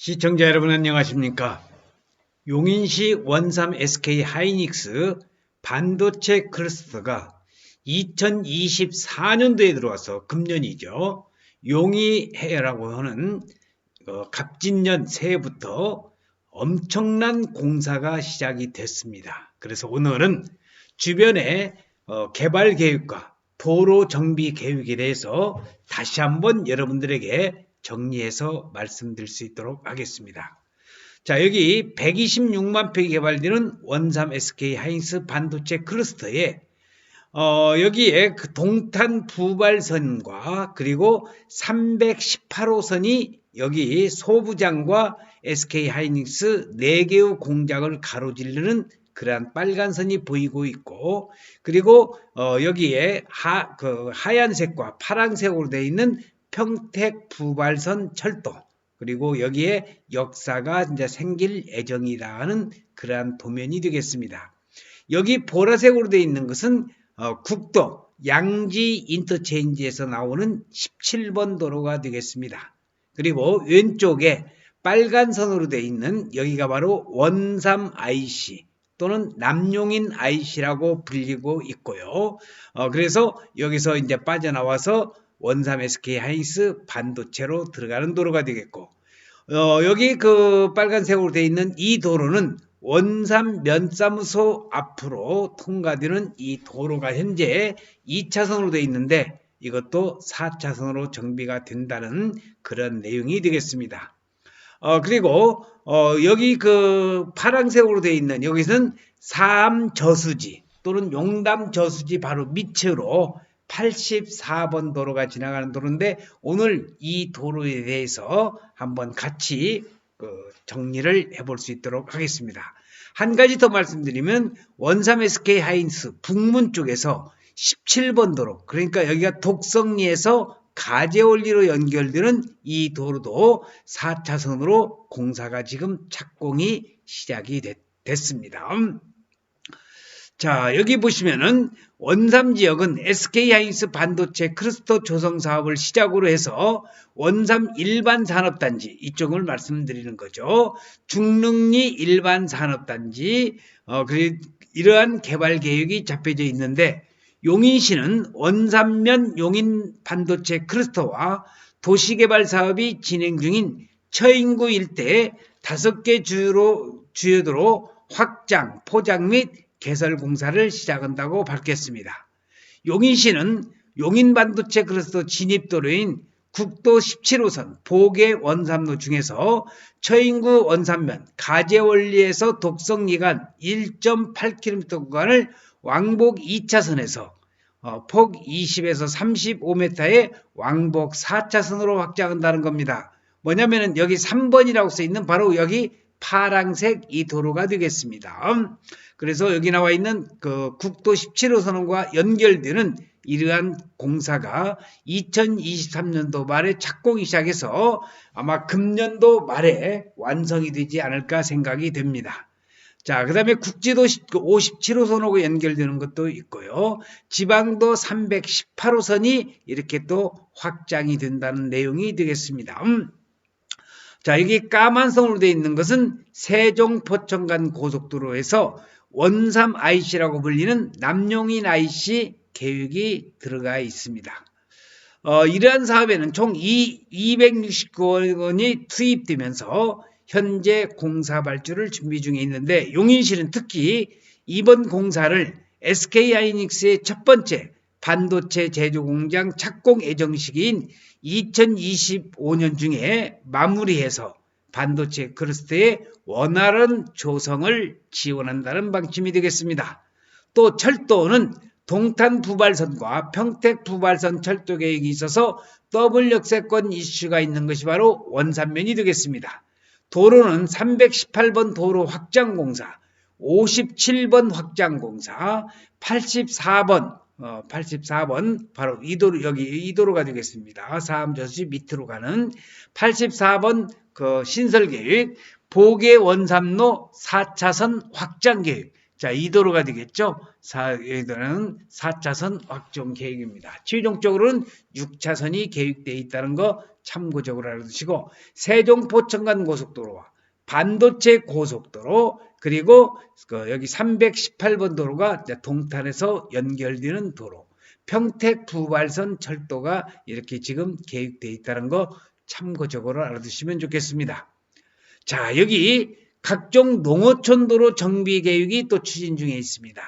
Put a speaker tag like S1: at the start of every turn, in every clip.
S1: 시청자 여러분 안녕하십니까? 용인시 원삼 SK 하이닉스 반도체 클러스터가 2024년도에 들어와서 금년이죠. 용이해라고 하는 어, 갑진년 새해부터 엄청난 공사가 시작이 됐습니다. 그래서 오늘은 주변의 어, 개발 계획과 도로 정비 계획에 대해서 다시 한번 여러분들에게 정리해서 말씀드릴 수 있도록 하겠습니다. 자, 여기 126만 평이 개발되는 원삼 SK 하이닉스 반도체 클러스터에 어, 여기에 그 동탄 부발선과 그리고 318호선이 여기 소부장과 SK 하이닉스 4개의 공장을 가로지르는 그러한 빨간 선이 보이고 있고 그리고 어, 여기에 하, 그 하얀색과 파란색으로 되어 있는 평택 부발선 철도 그리고 여기에 역사가 이제 생길 예정이라는 그러한 도면이 되겠습니다. 여기 보라색으로 되어 있는 것은 어, 국도 양지 인터체인지에서 나오는 17번 도로가 되겠습니다. 그리고 왼쪽에 빨간 선으로 되어 있는 여기가 바로 원삼 IC 또는 남용인 IC라고 불리고 있고요. 어, 그래서 여기서 이제 빠져나와서 원삼 SK 하이닉스 반도체로 들어가는 도로가 되겠고 어, 여기 그 빨간색으로 되어 있는 이 도로는 원삼 면사무소 앞으로 통과되는 이 도로가 현재 2차선으로 되어 있는데 이것도 4차선으로 정비가 된다는 그런 내용이 되겠습니다. 어, 그리고 어, 여기 그 파란색으로 되어 있는 여기서는 사암 저수지 또는 용담 저수지 바로 밑으로 84번 도로가 지나가는 도로인데 오늘 이 도로에 대해서 한번 같이 그 정리를 해볼 수 있도록 하겠습니다. 한 가지 더 말씀드리면 원삼 SK 하인스 북문 쪽에서 17번 도로 그러니까 여기가 독성리에서 가재원리로 연결되는 이 도로도 4차선으로 공사가 지금 착공이 시작이 됐, 됐습니다. 자, 여기 보시면은 원삼 지역은 SK 하이닉스 반도체 크루스터 조성 사업을 시작으로 해서 원삼 일반 산업단지 이쪽을 말씀드리는 거죠. 중릉리 일반 산업단지 어, 그리 이러한 개발 계획이 잡혀져 있는데 용인시는 원삼면 용인 반도체 클러스터와 도시개발 사업이 진행 중인 처인구 일대에 다섯 개 주요로 주요도로 확장, 포장 및 개설 공사를 시작한다고 밝혔습니다. 용인시는 용인 반도체 클러스터 진입도로인 국도 17호선 보계 원삼로 중에서 처인구 원삼면 가재원리에서 독성리간 1.8km 구간을 왕복 2차선에서 어, 폭 20에서 35m의 왕복 4차선으로 확장한다는 겁니다. 뭐냐면은 여기 3번이라고 써 있는 바로 여기 파랑색 이 도로가 되겠습니다. 그래서 여기 나와 있는 그 국도 17호선과 연결되는 이러한 공사가 2023년도 말에 착공이 시작해서 아마 금년도 말에 완성이 되지 않을까 생각이 됩니다. 자, 그 다음에 국지도 57호선하고 연결되는 것도 있고요. 지방도 318호선이 이렇게 또 확장이 된다는 내용이 되겠습니다. 음. 자, 여기 까만성으로 되어 있는 것은 세종 포천간 고속도로에서 원삼 IC라고 불리는 남용인 IC 계획이 들어가 있습니다. 어, 이러한 사업에는 총 269억 원이 투입되면서 현재 공사 발주를 준비 중에 있는데 용인시는 특히 이번 공사를 SK 하이닉스의 첫 번째 반도체 제조 공장 착공 예정시기인 2025년 중에 마무리해서 반도체 크루스트의 원활한 조성을 지원한다는 방침이 되겠습니다. 또 철도는 동탄 부발선과 평택 부발선 철도 계획이 있어서 더블 역세권 이슈가 있는 것이 바로 원산면이 되겠습니다. 도로는 318번 도로 확장 공사, 57번 확장 공사, 84번 어, 84번 바로 이 도로 여기 이 도로가 되겠습니다. 사암저수 밑으로 가는 84번 그 신설 계획, 보계 원삼로 4차선 확장 계획, 자, 이 도로가 되겠죠. 사, 여기는 4차선 확정 계획입니다. 최종적으로는 6차선이 계획되어 있다는 거 참고적으로 알아두시고 세종 포천간 고속도로와 반도체 고속도로 그리고 그 여기 318번 도로가 동탄에서 연결되는 도로 평택 부발선 철도가 이렇게 지금 계획되어 있다는 거 참고적으로 알아두시면 좋겠습니다. 자, 여기 각종 농어촌 도로 정비 계획이 또 추진 중에 있습니다.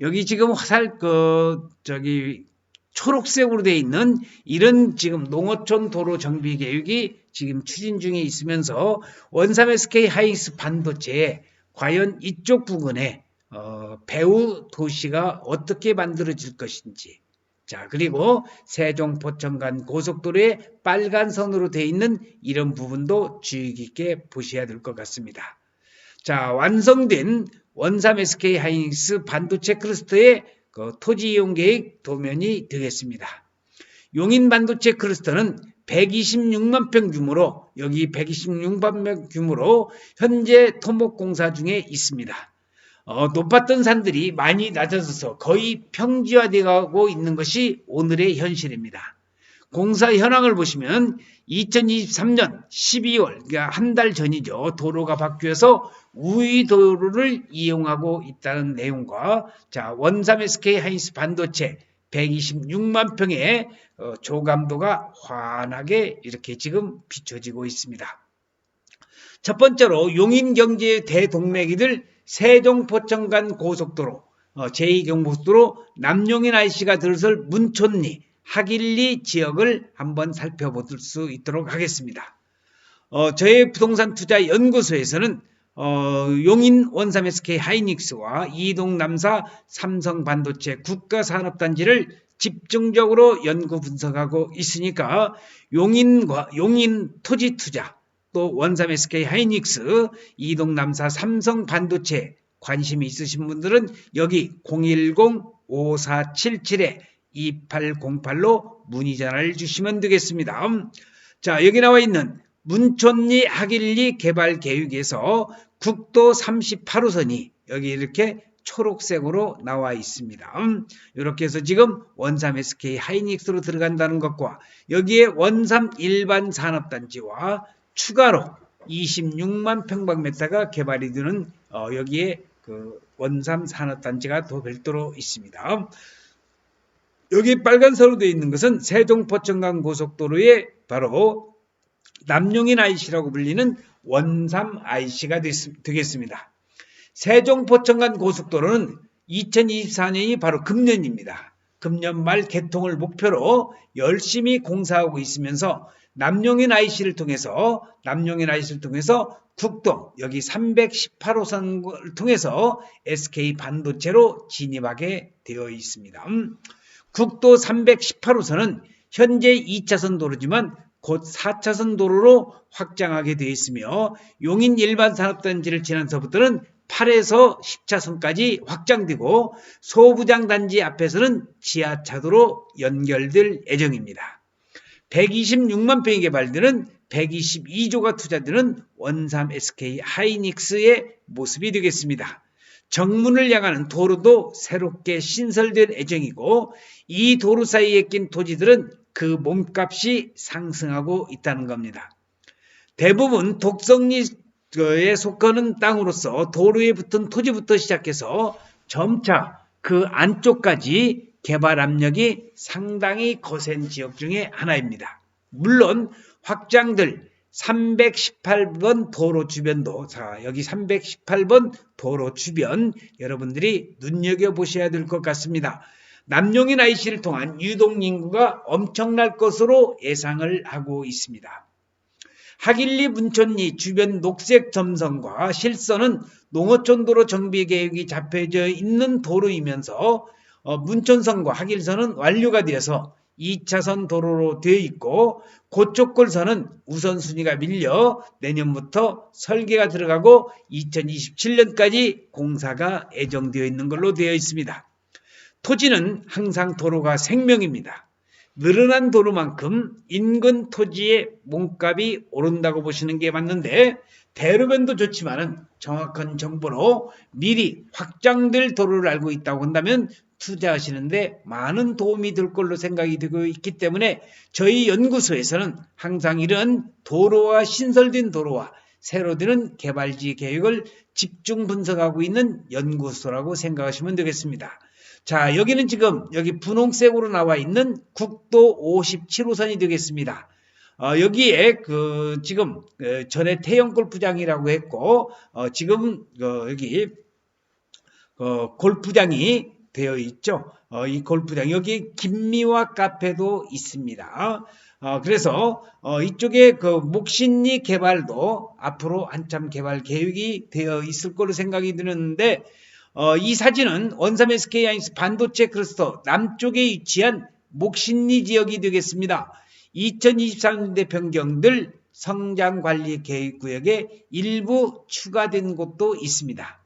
S1: 여기 지금 화살 그 저기 초록색으로 되어 있는 이런 지금 농어촌 도로 정비 계획이 지금 추진 중에 있으면서 원삼 SK 하이스 반도체에 과연 이쪽 부근에 어, 배후 도시가 어떻게 만들어질 것인지 자 그리고 세종 포천간 고속도로에 빨간 선으로 되어 있는 이런 부분도 주의 깊게 보셔야 될 것 같습니다. 자 완성된 원삼 SK 하이닉스 반도체 클러스터의 그 토지 이용 계획 도면이 되겠습니다. 용인 반도체 클러스터는 126만 평 규모로 여기 126만 평 규모로 현재 토목 공사 중에 있습니다. 어, 높았던 산들이 많이 낮아져서 거의 평지화되고 있는 것이 오늘의 현실입니다. 공사 현황을 보시면 2023년 12월, 그러니까 한 달 전이죠. 도로가 바뀌어서 우위 도로를 이용하고 있다는 내용과 자 원삼 SK 하이스 반도체 126만 평의 어, 조감도가 환하게 이렇게 지금 비춰지고 있습니다. 첫 번째로 용인 경제 대동맥이들 세종 포천간 고속도로 어, 제2경부도로 남용인 IC가 들설 문촌리 하길리 지역을 한번 살펴볼 수 있도록 하겠습니다. 어, 저의 부동산 투자 연구소에서는 어, 용인 원삼 SK 하이닉스와 이동 남사 삼성 반도체 국가 산업 단지를 집중적으로 연구 분석하고 있으니까 용인과 용인 토지 투자 또 원삼 SK 하이닉스 이동 남사 삼성 반도체 관심이 있으신 분들은 여기 010-5477-2808로 문의 전화를 주시면 되겠습니다. 자, 여기 나와 있는 문촌리 하길리 개발 계획에서 국도 38호선이 여기 이렇게 초록색으로 나와 있습니다. 이렇게 해서 지금 원삼 SK 하이닉스로 들어간다는 것과 여기에 원삼 일반 산업단지와 추가로 26만 평방미터가 개발이 되는 어, 여기에 그 원삼 산업단지가 더 별도로 있습니다. 여기 빨간색으로 되어 있는 것은 세종 포천강 고속도로의 바로 남용인 IC라고 불리는 원삼 IC가 되겠습니다. 세종 포천간 고속도로는 2024년이 바로 금년입니다. 금년 말 개통을 목표로 열심히 공사하고 있으면서 남용인 IC를 통해서 남용인 IC를 통해서 국도 여기 318호선을 통해서 SK 반도체로 진입하게 되어 있습니다. 음, 국도 318호선은 현재 2차선 도로지만 곧 4차선 도로로 확장하게 되어 있으며 용인 일반 산업단지를 지나서부터는 8에서 10차선까지 확장되고 소부장 단지 앞에서는 지하차도로 연결될 예정입니다. 126만 평이 개발되는 122조가 투자되는 원삼 SK 하이닉스의 모습이 되겠습니다. 정문을 향하는 도로도 새롭게 신설될 예정이고 이 도로 사이에 낀 토지들은 그 몸값이 상승하고 있다는 겁니다. 대부분 독성리에 속하는 땅으로서 도로에 붙은 토지부터 시작해서 점차 그 안쪽까지 개발 압력이 상당히 거센 지역 중의 하나입니다. 물론 확장들 318번 도로 주변도 자 여기 318번 도로 주변 여러분들이 눈여겨 보셔야 될 것 같습니다. 남용인 IC를 통한 유동 인구가 엄청날 것으로 예상을 하고 있습니다. 하길리 문촌리 주변 녹색 점선과 실선은 농어촌 도로 정비 계획이 잡혀져 있는 도로이면서 어, 문촌선과 하길선은 완료가 되어서 2차선 도로로 되어 있고 고쪽골선은 우선순위가 밀려 내년부터 설계가 들어가고 2027년까지 공사가 예정되어 있는 걸로 되어 있습니다. 토지는 항상 도로가 생명입니다. 늘어난 도로만큼 인근 토지의 몸값이 오른다고 보시는 게 맞는데 대로변도 좋지만 은 정확한 정보로 미리 확장될 도로를 알고 있다고 한다면 투자하시는데 많은 도움이 될 걸로 생각이 되고 있기 때문에 저희 연구소에서는 항상 이런 도로와 신설된 도로와 새로 드는 개발지 계획을 집중 분석하고 있는 연구소라고 생각하시면 되겠습니다. 자, 여기는 지금 여기 분홍색으로 나와 있는 국도 57호선이 되겠습니다. 어, 여기에 그 지금 그 전에 태영 골프장이라고 했고 어, 지금 어, 여기 어, 골프장이 되어 있죠. 어, 이 골프장 여기 김미화 카페도 있습니다. 어, 그래서 어, 이쪽에 그 목신리 개발도 앞으로 한참 개발 계획이 되어 있을 거로 생각이 드는데 어, 이 사진은 원삼 SK 하이닉스 반도체 클러스터 남쪽에 위치한 목신리 지역이 되겠습니다. 2023년대 변경들 성장관리 계획구역에 일부 추가된 곳도 있습니다.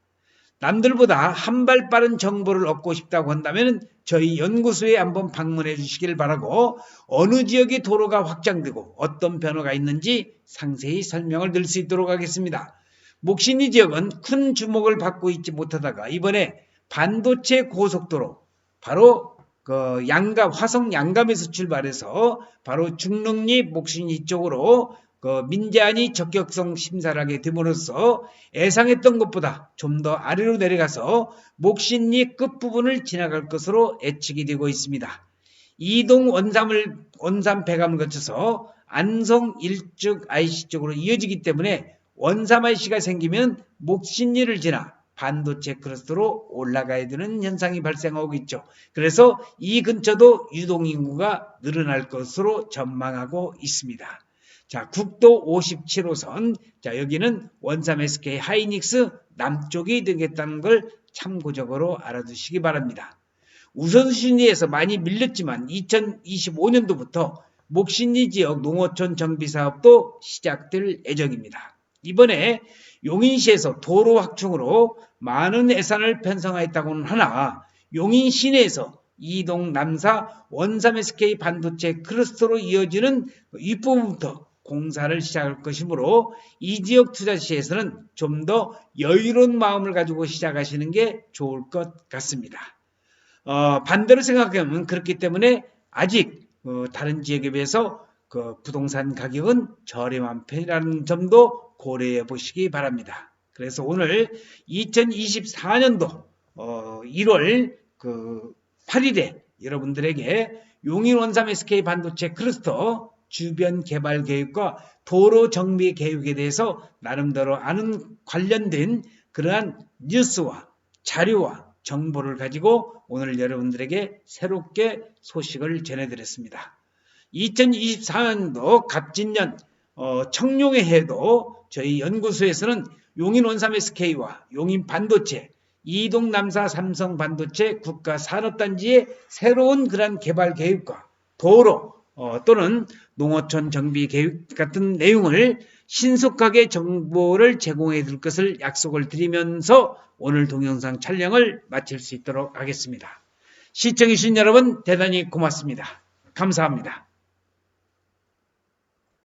S1: 남들보다 한 발 빠른 정보를 얻고 싶다고 한다면 저희 연구소에 한번 방문해 주시길 바라고 어느 지역의 도로가 확장되고 어떤 변화가 있는지 상세히 설명을 드릴 수 있도록 하겠습니다. 목신리 지역은 큰 주목을 받고 있지 못하다가 이번에 반도체 고속도로 바로 그 양감 화성 양감에서 출발해서 바로 중릉리 목신리 쪽으로 그 민재안이 적격성 심사를 하게 됨으로써 예상했던 것보다 좀 더 아래로 내려가서 목신리 끝부분을 지나갈 것으로 예측이 되고 있습니다. 이동 원삼을 원삼 배감을 거쳐서 안성 일축 IC 쪽으로 이어지기 때문에 원삼 IC가 생기면 목신리를 지나 반도체 클러스터로 올라가야 되는 현상이 발생하고 있죠. 그래서 이 근처도 유동인구가 늘어날 것으로 전망하고 있습니다. 자, 국도 57호선. 자, 여기는 원삼 SK 하이닉스 남쪽이 되겠다는 걸 참고적으로 알아두시기 바랍니다. 우선순위에서 많이 밀렸지만 2025년도부터 목신리 지역 농어촌 정비 사업도 시작될 예정입니다. 이번에 용인시에서 도로 확충으로 많은 예산을 편성하였다고는 하나 용인 시내에서 이동 남사 원삼 SK 반도체 클러스터로 이어지는 윗부분부터 공사를 시작할 것이므로 이 지역 투자 시에서는 좀 더 여유로운 마음을 가지고 시작하시는 게 좋을 것 같습니다. 어, 반대로 생각하면 그렇기 때문에 아직 어, 다른 지역에 비해서 그 부동산 가격은 저렴한 편이라는 점도 고려해 보시기 바랍니다. 그래서 오늘 2024년도 어, 1월 그 8일에 여러분들에게 용인 원삼 SK 반도체 클러스터 주변 개발 계획과 도로 정비 계획에 대해서 나름대로 아는 관련된 그러한 뉴스와 자료와 정보를 가지고 오늘 여러분들에게 새롭게 소식을 전해드렸습니다. 2024년도 갑진년 어, 청룡의 해도 저희 연구소에서는 용인 원삼 SK와 용인 반도체, 이동 남사 삼성 반도체 국가 산업단지의 새로운 그러한 개발 계획과 도로 어, 또는 농어촌 정비 계획 같은 내용을 신속하게 정보를 제공해 줄 것을 약속을 드리면서 오늘 동영상 촬영을 마칠 수 있도록 하겠습니다. 시청해주신 여러분 대단히 고맙습니다. 감사합니다.